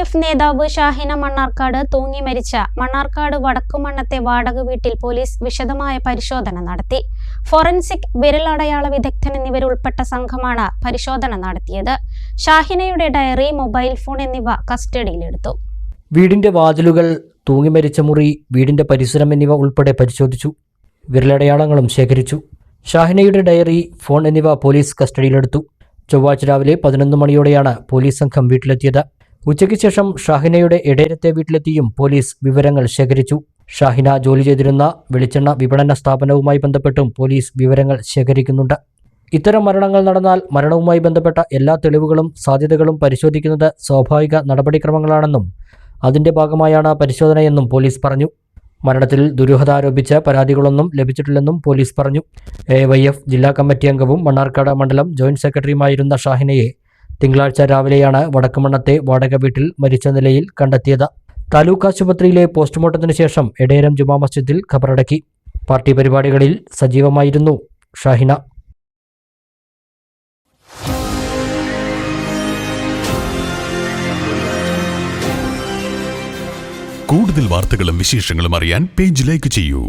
F നേതാവ് ഷാഹിന മണ്ണാർക്കാട് തൂങ്ങി മരിച്ച മണ്ണാർക്കാട് വടക്കുമണ്ണത്തെ വാടക വീട്ടിൽ പോലീസ് വിശദമായ പരിശോധന നടത്തി. ഫോറൻസിക് വിരലടയാള വിദഗ്ധൻ എന്നിവരുൾപ്പെട്ട സംഘമാണ് പരിശോധന നടത്തിയത്. ഷാഹിനയുടെ ഡയറി മൊബൈൽ ഫോൺ എന്നിവ കസ്റ്റഡിയിലെടുത്തു വീടിന്റെ വാതിലുകൾ തൂങ്ങി മരിച്ച മുറി വീടിന്റെ പരിസരം എന്നിവ ഉൾപ്പെടെ പരിശോധിച്ചു. വിരലടയാളങ്ങളും ശേഖരിച്ചു. ഷാഹിനയുടെ ഡയറി ഫോൺ എന്നിവ പോലീസ് കസ്റ്റഡിയിലെടുത്തു ചൊവ്വാഴ്ച രാവിലെ പതിനൊന്ന് മണിയോടെയാണ് പോലീസ് സംഘം വീട്ടിലെത്തിയത്. ഉച്ചയ്ക്ക് ശേഷം ഷാഹിനയുടെ ഇടയരത്തെ വീട്ടിലെത്തിയും പോലീസ് വിവരങ്ങൾ ശേഖരിച്ചു. ഷാഹിന ജോലി ചെയ്തിരുന്ന വെളിച്ചെണ്ണ വിപണന സ്ഥാപനവുമായി ബന്ധപ്പെട്ടും പോലീസ് വിവരങ്ങൾ ശേഖരിക്കുന്നുണ്ട്. ഇത്തരം മരണങ്ങൾ നടന്നാൽ മരണവുമായി ബന്ധപ്പെട്ട എല്ലാ തെളിവുകളും സാധ്യതകളും പരിശോധിക്കുന്നത് സ്വാഭാവിക നടപടിക്രമങ്ങളാണെന്നും അതിന്റെ ഭാഗമായാണ് പരിശോധനയെന്നും പോലീസ് പറഞ്ഞു. മരണത്തിൽ ദുരൂഹത ആരോപിച്ച പരാതികളൊന്നും ലഭിച്ചിട്ടില്ലെന്നും പോലീസ് പറഞ്ഞു. എ വൈ എഫ് ജില്ലാ കമ്മിറ്റി അംഗവും മണ്ണാർക്കാട് മണ്ഡലം ജോയിന്റ് സെക്രട്ടറിയുമായിരുന്ന ഷാഹിനയെ തിങ്കളാഴ്ച രാവിലെയാണ് വടക്കുമണ്ണത്തെ വാടക വീട്ടിൽ മരിച്ച നിലയിൽ കണ്ടെത്തിയത്. താലൂക്ക് ആശുപത്രിയിലെ പോസ്റ്റ്മോർട്ടത്തിന് ശേഷം എടേരം ജുമാ മസ്ജിദിൽ ഖബറടക്കി. പാർട്ടി പരിപാടികളിൽ സജീവമായിരുന്നു ഷാഹിന. കൂടുതൽ വാർത്തകളും വിശേഷങ്ങളും അറിയാൻ പേജ് ലൈക്ക് ചെയ്യൂ.